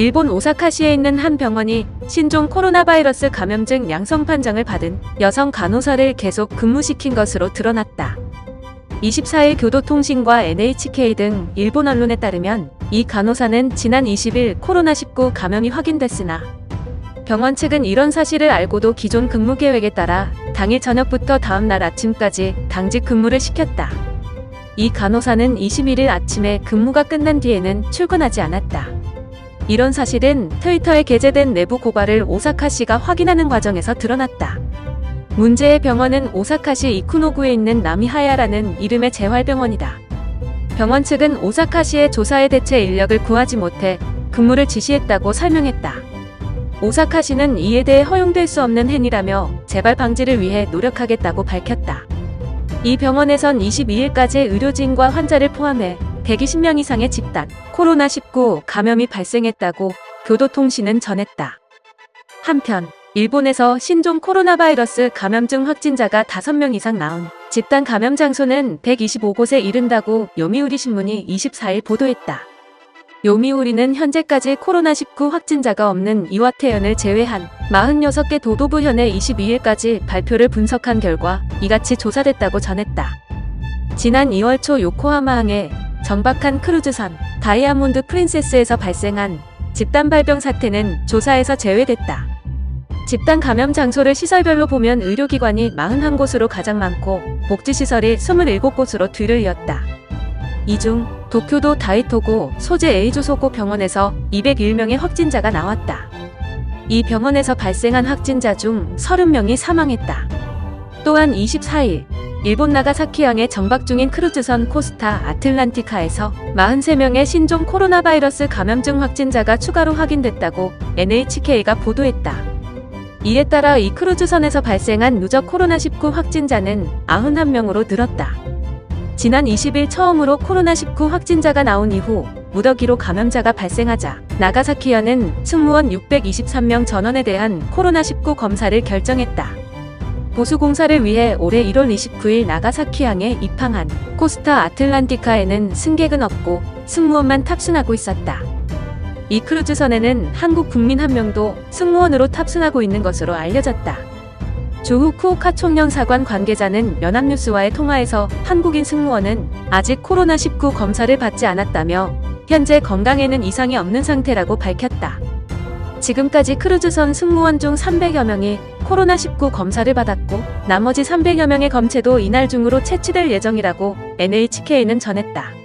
일본 오사카시에 있는 한 병원이 신종 코로나 바이러스 감염증 양성 판정을 받은 여성 간호사를 계속 근무시킨 것으로 드러났다. 24일 교도통신과 NHK 등 일본 언론에 따르면 이 간호사는 지난 20일 코로나19 감염이 확인됐으나 병원 측은 이런 사실을 알고도 기존 근무 계획에 따라 당일 저녁부터 다음 날 아침까지 당직 근무를 시켰다. 이 간호사는 21일 아침에 근무가 끝난 뒤에는 출근하지 않았다. 이런 사실은 트위터에 게재된 내부 고발을 오사카 시가 확인하는 과정에서 드러났다. 문제의 병원은 오사카시 이쿠노구에 있는 나미하야라는 이름의 재활병원이다. 병원 측은 오사카시의 조사에 대체 인력을 구하지 못해 근무를 지시했다고 설명했다. 오사카시는 이에 대해 허용될 수 없는 행위라며 재발 방지를 위해 노력하겠다고 밝혔다. 이 병원에선 22일까지 의료진과 환자를 포함해 120명 이상의 집단 코로나19 감염이 발생했다고 교도통신은 전했다. 한편 일본에서 신종 코로나 바이러스 감염증 확진자가 5명 이상 나온 집단 감염 장소는 125곳에 이른다고 요미우리 신문이 24일 보도했다. 요미우리는 현재까지 코로나19 확진자가 없는 이와테현을 제외한 46개 도도부 현의 22일까지 발표를 분석한 결과 이같이 조사됐다고 전했다. 지난 2월 초 요코하마항에 정박한 크루즈선 다이아몬드 프린세스에서 발생한 집단 발병 사태는 조사에서 제외됐다. 집단 감염 장소를 시설별로 보면 의료기관이 41곳으로 가장 많고 복지시설이 27곳으로 뒤를 이었다. 이 중 도쿄도 다이토구 소재 에이조소고 병원에서 201명의 확진자가 나왔다. 이 병원에서 발생한 확진자 중 30명이 사망했다. 또한 24일 일본 나가사키항에 정박 중인 크루즈선 코스타 아틀란티카에서 43명의 신종 코로나 바이러스 감염증 확진자가 추가로 확인됐다고 NHK가 보도했다. 이에 따라 이 크루즈선에서 발생한 누적 코로나19 확진자는 91명으로 늘었다. 지난 20일 처음으로 코로나19 확진자가 나온 이후 무더기로 감염자가 발생하자 나가사키현은 승무원 623명 전원에 대한 코로나19 검사를 결정했다. 보수 공사를 위해 올해 1월 29일 나가사키항에 입항한 코스타 아틀란티카에는 승객은 없고 승무원만 탑승하고 있었다. 이 크루즈선에는 한국 국민 한 명도 승무원으로 탑승하고 있는 것으로 알려졌다. 조후 쿠오카 총영사관 관계자는 연합뉴스와의 통화에서 한국인 승무원은 아직 코로나19 검사를 받지 않았다며 현재 건강에는 이상이 없는 상태라고 밝혔다. 지금까지 크루즈선 승무원 중 300여 명이 코로나19 검사를 받았고 나머지 300여 명의 검체도 이날 중으로 채취될 예정이라고 NHK는 전했다.